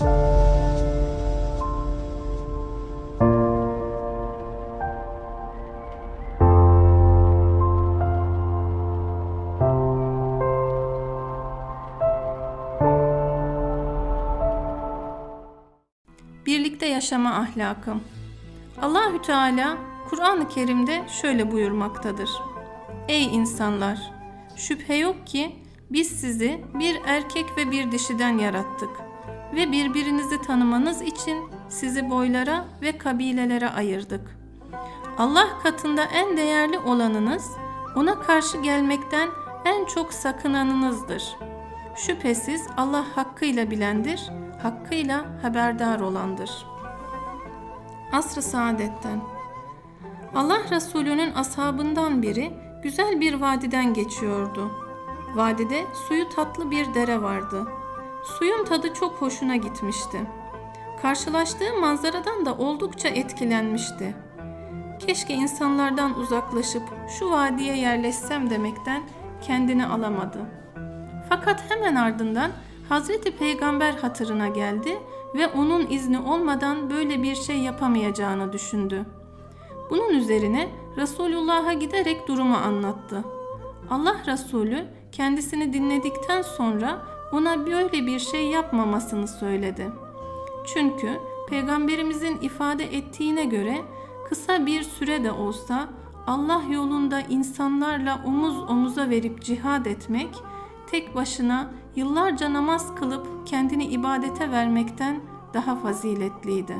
Birlikte yaşama ahlakı. Allahü Teala Kur'an-ı Kerim'de şöyle buyurmaktadır. Ey insanlar! Şüphe yok ki biz sizi bir erkek ve bir dişiden yarattık ve birbirinizi tanımanız için sizi boylara ve kabilelere ayırdık. Allah katında en değerli olanınız, ona karşı gelmekten en çok sakınanınızdır. Şüphesiz Allah hakkıyla bilendir, hakkıyla haberdar olandır. Asr-ı Saadet'ten Allah Resulü'nün ashabından biri güzel bir vadiden geçiyordu. Vadide suyu tatlı bir dere vardı. Suyun tadı çok hoşuna gitmişti. Karşılaştığı manzaradan da oldukça etkilenmişti. Keşke insanlardan uzaklaşıp şu vadiye yerleşsem demekten kendini alamadı. Fakat hemen ardından Hazreti Peygamber hatırına geldi ve onun izni olmadan böyle bir şey yapamayacağını düşündü. Bunun üzerine Resulullah'a giderek durumu anlattı. Allah Resulü kendisini dinledikten sonra ona böyle bir şey yapmamasını söyledi. Çünkü peygamberimizin ifade ettiğine göre kısa bir süre de olsa Allah yolunda insanlarla omuz omuza verip cihad etmek tek başına yıllarca namaz kılıp kendini ibadete vermekten daha faziletliydi.